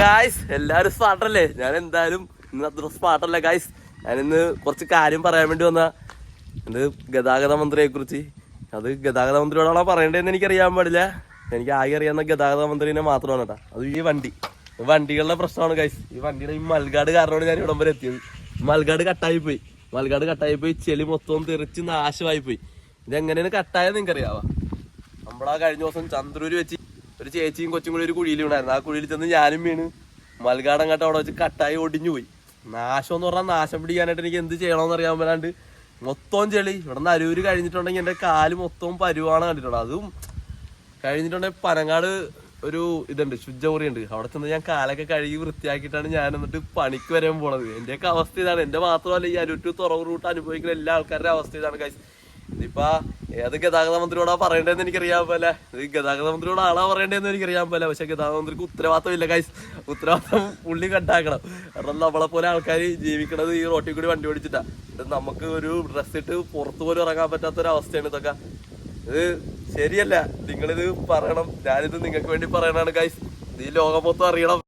Guys എല്ലാരും സ്മാർട്ടല്ലേ ഞാൻ എന്തായാലും ഇന്ന് അത്ര സ്മാർട്ടല്ല ഗായ്സ് ഞാൻ ഇന്ന് കുറച്ച് കാര്യം പറയാൻ വേണ്ടി വന്ന. എന്ത് ഗതാഗത മന്ത്രിയെ കുറിച്ച് അത് ഗതാഗത മന്ത്രിയോടാണോ പറയേണ്ടതെന്ന് എനിക്ക് അറിയാൻ പാടില്ല. എനിക്ക് ആകെ അറിയാവുന്ന ഗതാഗത മന്ത്രിനെ മാത്രമാണ് കേട്ടോ. അത് ഈ വണ്ടി. വണ്ടികളുടെ പ്രശ്നമാണ് ഗൈസ് ഈ വണ്ടിയുടെ ഈ മൽഗാട് കാരണമാണ് ഞാൻ ഇവിടം വരെ എത്തിയത്. മൽഗാട് കട്ടായി പോയി മൽഗാട് കട്ടായി പോയി ചെളി മൊത്തം തെറിച്ച് നാശമായി പോയി ഇതെങ്ങനെയാണ് കട്ടായത് നിങ്ങൾക്ക് അറിയാവാ നമ്മളാ കഴിഞ്ഞ ദിവസം ചന്ദ്രൂര് വെച്ച് ഒരു ചേച്ചിയും കൊച്ചും കൂടി ഒരു കുഴിയിൽ വീണായിരുന്നു. ആ കുഴിയിൽ ചെന്ന് ഞാനും വീണ്. മൽഗാടം കട്ട അവിടെ വെച്ച് കട്ടായി ഒടിഞ്ഞു പോയി. നാശം എന്ന് പറഞ്ഞാൽ നാശം പിടിക്കാനായിട്ട് എനിക്ക് എന്ത് ചെയ്യണമെന്ന് അറിയാൻ പറ്റാണ്ട് മൊത്തം ചെളി. ഇവിടെ നിന്ന് അരൂര് കഴിഞ്ഞിട്ടുണ്ടെങ്കിൽ എന്റെ കാൽ മൊത്തവും പരുവാണ് കണ്ടിട്ടുള്ളത് അതും കഴിഞ്ഞിട്ടുണ്ടെങ്കിൽ പനങ്ങാട് ഒരു ഇതുണ്ട് ശുചമുറി ഉണ്ട്. അവിടെ ചെന്ന് ഞാൻ കാലൊക്കെ കഴുകി വൃത്തിയാക്കിയിട്ടാണ് ഞാൻ എന്നിട്ട് പണിക്ക് വരാൻ പോണത്. എന്റെയൊക്കെ അവസ്ഥ ഇതാണ്. എന്റെ മാത്രമല്ല ഈ അരുട്ട് തുറവ് റൂട്ട് അനുഭവിക്കുന്ന എല്ലാ ആൾക്കാരുടെ അവസ്ഥ ഇതാണ് guys. ഇതിപ്പോ ഏത് ഗതാഗത മന്ത്രിയോടാ പറയേണ്ടതെന്ന് എനിക്കറിയാൻ പോലെ ഇത് ഗതാഗത മന്ത്രിയോട് ആളാ പറയേണ്ടതെന്ന് എനിക്കറിയാൻ പോലെ പക്ഷെ ഗതാഗത മന്ത്രിക്ക് ഉത്തരവാദിത്തം ഇല്ല ഗൈസ് ഉത്തരവാദിത്തം പുള്ളി കണ്ടാക്കണം. കാരണം നമ്മളെ പോലെ ആൾക്കാർ ജീവിക്കണത് ഈ റോട്ടിൽ കൂടി വണ്ടി ഓടിച്ചിട്ടാ. നമുക്ക് ഒരു ഡ്രസ് ഇട്ട് പുറത്തു പോലും ഇറങ്ങാൻ പറ്റാത്ത ഒരു അവസ്ഥയാണ് ഇതൊക്കെ. ഇത് ശരിയല്ല. നിങ്ങളിത് പറയണം. ഞാനിത് നിങ്ങൾക്ക് വേണ്ടി പറയണാണ് ഗൈസ് ഈ ലോകം മൊത്തം അറിയണം.